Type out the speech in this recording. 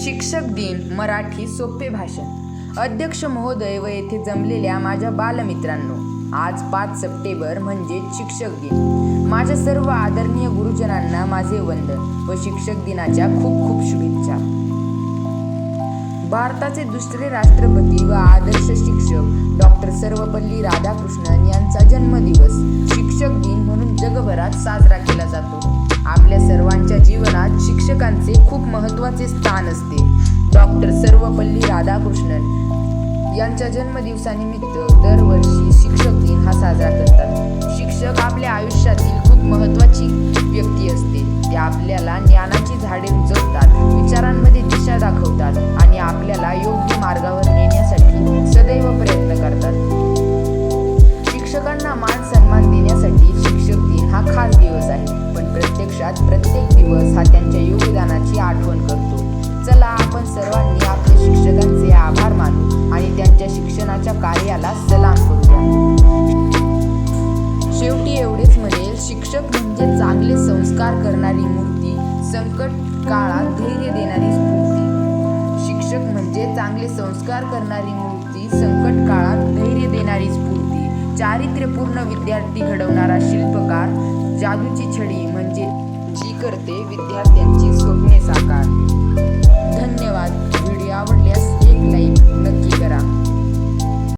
शिक्षक दिन मराठी सोपे भाषण. अध्यक्ष महोदय व येथे जमलेल्या माझ्या बालमित्रांनो आज पाच सप्टेंबर म्हणजे शिक्षक दिन. माझ्या सर्व आदरणीय गुरुजनांना माझे वंदन व शिक्षक दिनाच्या खूप खूप शुभेच्छा. भारताचे दुसरे राष्ट्रपती व आदर्श शिक्षक डॉक्टर सर्वपल्ली राधाकृष्णन यांचा जन्मदिवस शिक्षक आपल्या सर्वांच्या जीवनात शिक्षकांचे खूप महत्त्वाचे स्थान असते. डॉक्टर सर्वपल्ली राधाकृष्णन यांच्या जन्मदिवसानिमित्त दरवर्षी शिक्षक दिन हा साजरा करतात. शिक्षक आपल्या आयुष्यातील खूप महत्त्वाची व्यक्ती असते. ते आपल्याला न्याय आयुष्यात प्रत्येक दिवस हा त्यांच्या योगदानाची आठवण करतो. चला आपण सर्वांनी आपल्या शिक्षकांचे आभार मानू आणि त्यांच्या शिक्षणाच्या कार्याला सलाम करूया. शेवटी एवढेच म्हणेल शिक्षक म्हणजे चांगले संस्कार करणारी मूर्ती संकट काळात धैर्य देणारी स्फूर्ती. शिक्षक म्हणजे चांगले संस्कार करणारी मूर्ती संकट काळात धैर्य देणारी स्फूर्ती. चारित्र्यपूर्ण विद्यार्थी घडवणारा शिल्पकार जादूची छडी म्हणजे करते विद्यार्थ्यांची स्वप्ने साकार.